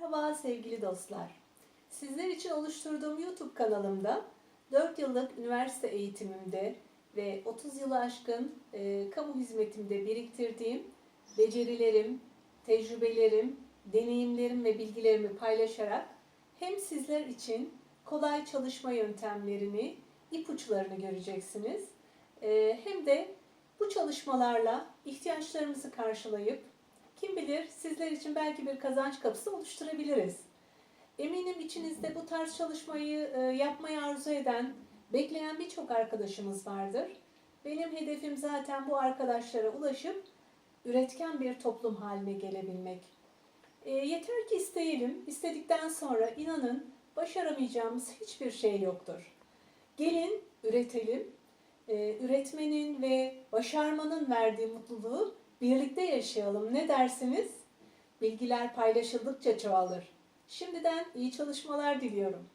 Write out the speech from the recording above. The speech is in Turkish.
Merhaba sevgili dostlar. Sizler için oluşturduğum YouTube kanalımda 4 yıllık üniversite eğitimimde ve 30 yılı aşkın e, kamu hizmetimde biriktirdiğim becerilerim, tecrübelerim, deneyimlerim ve bilgilerimi paylaşarak hem sizler için kolay çalışma yöntemlerini, ipuçlarını göreceksiniz. E, hem de bu çalışmalarla ihtiyaçlarımızı karşılayıp kim bilir sizler için belki bir kazanç kapısı oluşturabiliriz. Eminim içinizde bu tarz çalışmayı e, yapmayı arzu eden, bekleyen birçok arkadaşımız vardır. Benim hedefim zaten bu arkadaşlara ulaşıp üretken bir toplum haline gelebilmek. E, yeter ki isteyelim, istedikten sonra inanın başaramayacağımız hiçbir şey yoktur. Gelin üretelim, e, üretmenin ve başarmanın verdiği mutluluğu birlikte yaşayalım. Ne dersiniz? Bilgiler paylaşıldıkça çoğalır. Şimdiden iyi çalışmalar diliyorum.